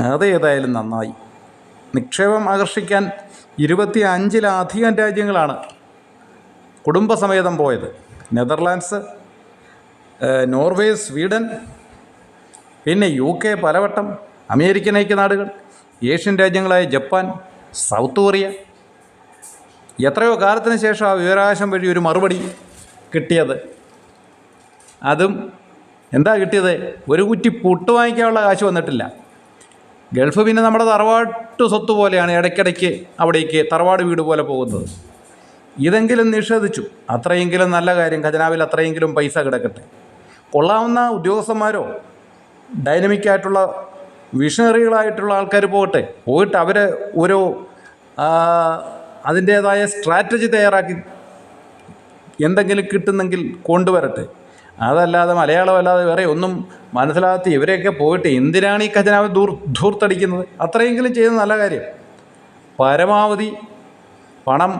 അതേതായാലും നന്നായി. നിക്ഷേപം ആകർഷിക്കാൻ ഇരുപത്തി അഞ്ചിലധികം രാജ്യങ്ങളാണ് കുടുംബസമേതം പോയത്. നെതർലാൻഡ്സ് നോർവേ സ്വീഡൻ പിന്നെ യു കെ പലവട്ടം അമേരിക്കൻ ഐക്യനാടുകൾ ഏഷ്യൻ രാജ്യങ്ങളായ ജപ്പാൻ സൗത്ത് കൊറിയ. എത്രയോ കാലത്തിന് ശേഷം ആ വിവരാകാശം വഴി ഒരു മറുപടി കിട്ടിയത്. അതും എന്താ കിട്ടിയത്? ഒരു കുറ്റി പുട്ട് വാങ്ങിക്കാനുള്ള കാശ് വന്നിട്ടില്ല. ഗൾഫ് പിന്നെ നമ്മുടെ തറവാട്ട് സ്വത്ത് പോലെയാണ് ഇടയ്ക്കിടയ്ക്ക് അവിടേക്ക് തറവാട് വീട് പോലെ പോകുന്നത്. ഇതെങ്കിലും നിഷേധിച്ചു. അത്രയെങ്കിലും നല്ല കാര്യം. ഖജനാവിൽ അത്രയെങ്കിലും പൈസ കിടക്കട്ടെ. കൊള്ളാവുന്ന ഉദ്യോഗസ്ഥന്മാരോ? ഡൈനമിക്കായിട്ടുള്ള വിഷണറികളായിട്ടുള്ള ആൾക്കാർ പോകട്ടെ. പോയിട്ട് അവർ ഒരു അതിന്റേതായ സ്ട്രാറ്റജി തയ്യാറാക്കി എന്തെങ്കിലും കിട്ടുന്നെങ്കിൽ കൊണ്ടുവരട്ടെ. അതല്ലാതെ മലയാളം അല്ലാതെ വേറെ ഒന്നും മനസ്സിലാകാത്ത ഇവരെയൊക്കെ പോയിട്ട് എന്തിനാണ് ഈ ഖജനാവ് ദൂർ ധൂർത്തടിക്കുന്നത്? അത്രയെങ്കിലും ചെയ്ത നല്ല കാര്യം. പരമാവധി പണം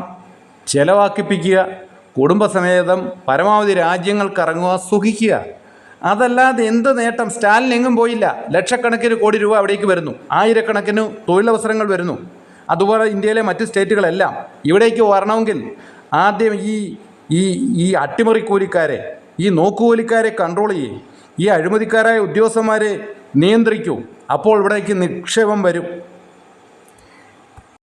ചെലവാക്കിപ്പിക്കുക കുടുംബസമേതം പരമാവധി രാജ്യങ്ങൾക്കിറങ്ങുക സുഖിക്കുക. അതല്ലാതെ എന്ത് നേട്ടം? സ്റ്റാലിൻ എങ്ങും പോയില്ല. ലക്ഷക്കണക്കിന് കോടി രൂപ അവിടേക്ക് വരുന്നു. ആയിരക്കണക്കിന് തൊഴിലവസരങ്ങൾ വരുന്നു. അതുപോലെ ഇന്ത്യയിലെ മറ്റ് സ്റ്റേറ്റുകളെല്ലാം. ഇവിടേക്ക് വരണമെങ്കിൽ ആദ്യം ഈ ഈ ഈ അട്ടിമറി കൂലിക്കാരെ ഈ നോക്കുകൂലിക്കാരെ കൺട്രോൾ ചെയ്യും. ഈ അഴിമതിക്കാരായ ഉദ്യോഗസ്ഥന്മാരെ നിയന്ത്രിക്കൂ. അപ്പോൾ ഇവിടേക്ക് നിക്ഷേപം വരും.